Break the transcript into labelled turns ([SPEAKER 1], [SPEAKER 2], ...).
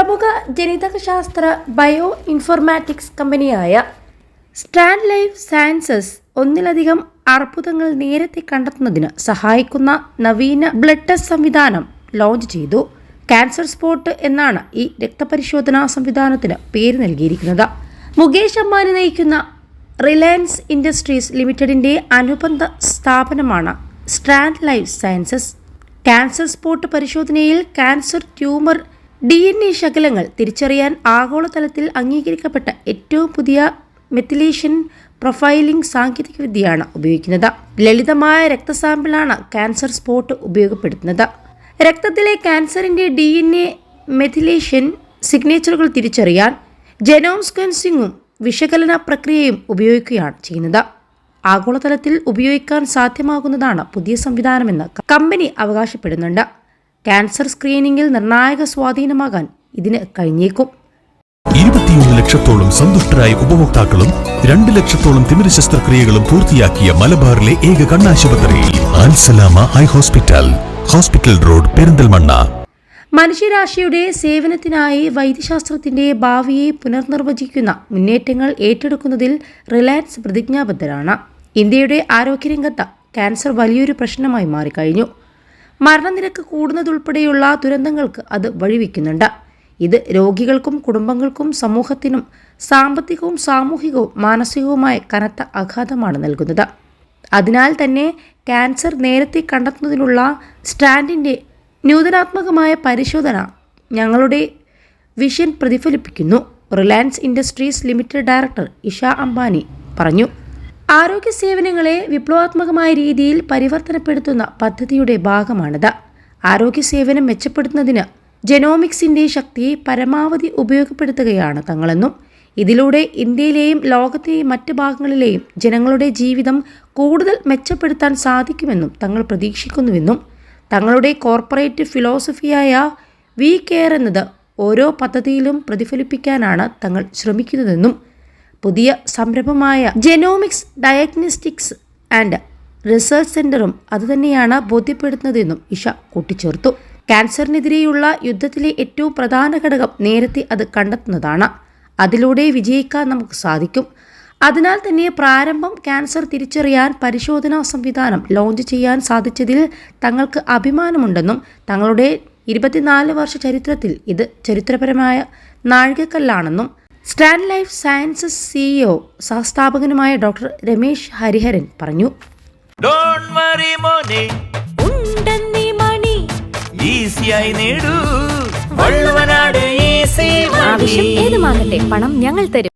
[SPEAKER 1] പ്രമുഖ ജനിതകശാസ്ത്ര bio informatics കമ്പനിയായ സ്റ്റാൻഡ് ലൈഫ് സയൻസസ് ഒന്നിലധികം അർബുദങ്ങൾ നേരത്തെ കണ്ടെത്തുന്നതിന് സഹായിക്കുന്ന നവീന ബ്ലഡ് ടെസ്റ്റ് സംവിധാനം ലോഞ്ച് ചെയ്തു. ക്യാൻസർ സ്പോട്ട് എന്നാണ് ഈ രക്തപരിശോധനാ സംവിധാനത്തിന് പേര് നൽകിയിരിക്കുന്നത്. മുകേഷ് അംബാനി നയിക്കുന്ന റിലയൻസ് ഇൻഡസ്ട്രീസ് ലിമിറ്റഡിന്റെ അനുബന്ധ സ്ഥാപനമാണ് stand life sciences. Cancer spot പരിശോധനയിൽ cancer tumour D N A ശകലങ്ങൾ തിരിച്ചറിയാൻ ആഗോളതലത്തിൽ അംഗീകരിക്കപ്പെട്ട ഏറ്റവും പുതിയ മെത്തിലേഷൻ പ്രൊഫൈലിംഗ് സാങ്കേതികവിദ്യയാണ് ഉപയോഗിക്കുന്നത്. ലളിതമായ രക്തസാമ്പിളാണ് ക്യാൻസർ സ്പോട്ട് ഉപയോഗപ്പെടുത്തുന്നത്. രക്തത്തിലെ ക്യാൻസറിന്റെ ഡി എൻ എ മെഥിലേഷൻ സിഗ്നേച്ചറുകൾ തിരിച്ചറിയാൻ ജനോം സ്ക്വൻസിങ്ങും വിശകലന പ്രക്രിയയും ഉപയോഗിക്കുകയാണ് ചെയ്യുന്നത്. ആഗോളതലത്തിൽ ഉപയോഗിക്കാൻ സാധ്യമാകുന്നതാണ് പുതിയ സംവിധാനമെന്ന് കമ്പനി അവകാശപ്പെടുന്നുണ്ട്. ക്യാൻസർ സ്ക്രീനിങ്ങിൽ നിർണായക സ്വാധീനമാകാൻ ഇതിന് കഴിഞ്ഞേക്കും.
[SPEAKER 2] ഇരുപത്തിയൊന്ന് ലക്ഷത്തോളം സന്തുഷ്ടരായ ഉപഭോക്താക്കളും രണ്ട് ലക്ഷത്തോളം തിമിര ശസ്ത്രക്രിയകളും പൂർത്തിയാക്കിയ മലബാറിലെ ഏക കണ്ണാശുപത്രി ആൻസലാമ ഹൈ ഹോസ്പിറ്റൽ ഹോസ്പിറ്റൽ റോഡ് പെരിന്തൽമണ്ണ.
[SPEAKER 1] മനുഷ്യരാശിയുടെ സേവനത്തിനായി വൈദ്യശാസ്ത്രത്തിന്റെ ഭാവിയെ പുനർനിർവചിക്കുന്ന മുന്നേറ്റങ്ങൾ ഏറ്റെടുക്കുന്നതിൽ റിലയൻസ് പ്രതിജ്ഞാബദ്ധരാണ്. ഇന്ത്യയുടെ ആരോഗ്യരംഗത്ത് ക്യാൻസർ വലിയൊരു പ്രശ്നമായി മാറിക്കഴിഞ്ഞു. മരണനിരക്ക് കൂടുന്നതുൾപ്പെടെയുള്ള ദുരന്തങ്ങൾക്ക് അത് വഴിവെക്കുന്നുണ്ട്. ഇത് രോഗികൾക്കും കുടുംബങ്ങൾക്കും സമൂഹത്തിനും സാമ്പത്തികവും സാമൂഹികവും മാനസികവുമായ കനത്ത ആഘാതമാണ് നൽകുന്നത്. അതിനാൽ തന്നെ ക്യാൻസർ നേരത്തെ കണ്ടെത്തുന്നതിനുള്ള സ്റ്റാൻഡിന്റെ നൂതനാത്മകമായ പരിശോധന ഞങ്ങളുടെ വിഷൻ പ്രതിഫലിപ്പിക്കുന്നു Reliance industries limited director Isha Ambani പറഞ്ഞു. ആരോഗ്യ സേവനങ്ങളെ വിപ്ലവാത്മകമായ രീതിയിൽ പരിവർത്തനപ്പെടുത്തുന്ന പദ്ധതിയുടെ ഭാഗമാണിത്. ആരോഗ്യ സേവനം മെച്ചപ്പെടുത്തുന്നതിന് ജനോമിക്സിന്റെ ശക്തി പരമാവധി ഉപയോഗപ്പെടുത്തുകയാണ് തങ്ങളെന്നും ഇതിലൂടെ ഇന്ത്യയിലെയും ലോകത്തെയും മറ്റ് ഭാഗങ്ങളിലെയും ജനങ്ങളുടെ ജീവിതം കൂടുതൽ മെച്ചപ്പെടുത്താൻ സാധിക്കുമെന്നും തങ്ങൾ പ്രതീക്ഷിക്കുന്നുവെന്നും തങ്ങളുടെ കോർപ്പറേറ്റ് ഫിലോസഫിയായ വി കെയർ എന്നത് ഓരോ പദ്ധതിയിലും പ്രതിഫലിപ്പിക്കാനാണ് തങ്ങൾ ശ്രമിക്കുന്നതെന്നും പുതിയ സംരംഭമായ ജെനോമിക്സ് ഡയഗ്നോസ്റ്റിക്സ് ആൻഡ് റിസർച്ച് സെന്ററും അതുതന്നെയാണ് ബോധ്യപ്പെടുത്തുന്നതെന്നും ഇഷ കൂട്ടിച്ചേർത്തു. ക്യാൻസറിനെതിരെയുള്ള യുദ്ധത്തിലെ ഏറ്റവും പ്രധാന ഘടകം നേരത്തെ അത് കണ്ടെത്തുന്നതാണ്. അതിലൂടെ വിജയിക്കാൻ നമുക്ക് സാധിക്കും. അതിനാൽ തന്നെ പ്രാരംഭം ക്യാൻസർ തിരിച്ചറിയാൻ പരിശോധനാ സംവിധാനം ലോഞ്ച് ചെയ്യാൻ സാധിച്ചതിൽ തങ്ങൾക്ക് അഭിമാനമുണ്ടെന്നും തങ്ങളുടെ ഇരുപത്തിനാല് വർഷ ചരിത്രത്തിൽ ഇത് ചരിത്രപരമായ നാഴികക്കല്ലാണെന്നും സ്റ്റാൻഡ് ലൈഫ് സയൻസസ് സിഇഒ സഹസ്ഥാപകനുമായ ഡോക്ടർ രമേശ് ഹരിഹരൻ പറഞ്ഞു.
[SPEAKER 3] ഡോൺ വറി മോനെ.
[SPEAKER 4] ഉണ്ടെന്നീ മണി.
[SPEAKER 3] ഈസിയായി നേടൂ. വള്ളുവനാട് ഈസി
[SPEAKER 4] ആവശ്യം ഏതുമാകട്ടെ പണം ഞങ്ങൾ തരും.